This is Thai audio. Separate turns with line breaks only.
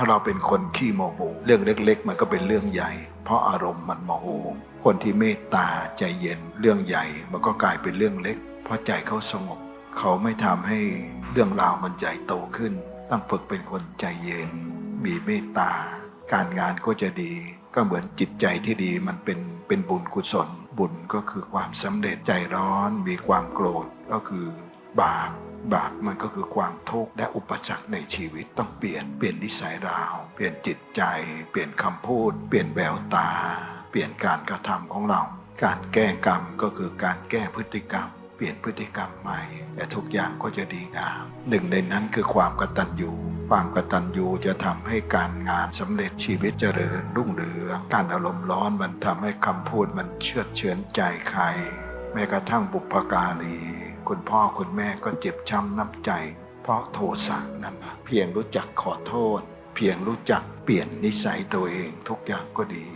ถ้าเราเป็นคนขี้โมโหเรื่องเล็ก ๆ มันก็เป็นเรื่องใหญ่ เพราะอารมณ์มันโมโห คนที่เมตตาใจเย็นเรื่องใหญ่ มันก็กลายเป็นเรื่องเล็ก เพราะใจเขาสงบ เขาไม่ทำให้เรื่องราวมันใหญ่โตขึ้น ต้องฝึกเป็นคนใจเย็น มีเมตตา การงานก็จะดี ก็เหมือนจิตใจที่ดีมันเป็นเป็นบุญกุศล บุญก็คือความสำเร็จใจร้อน มีความโกรธก็คือบาป บาปมันก็คือความทุกข์และอุปสรรคในชีวิตต้องเปลี่ยนเปลี่ยนนิสัยเราเปลี่ยนจิตใจ เปลี่ยนคำพูด เปลี่ยนแววตา เปลี่ยนการกระทำของเรา การแก้กรรมก็คือการแก้พฤติกรรมเปลี่ยนพฤติกรรมใหม่ แต่ทุกอย่างก็จะดีงามหนึ่งในนั้นคือความกตัญญูความกตัญญูจะทำให้การงานสำเร็จชีวิตเจริญรุ่งเรืองการอารมณ์ร้อนมันทำให้คำพูดมันเชื่อเฉือนใจใคร แม้กระทั่งบุพการี คุณพ่อคุณแม่ก็เจ็บช้ำน้ำใจ เพราะโทสะนั่นนะเพียงรู้จักขอโทษ เพียงรู้จักเปลี่ยนนิสัยตัวเองทุกอย่างก็ดี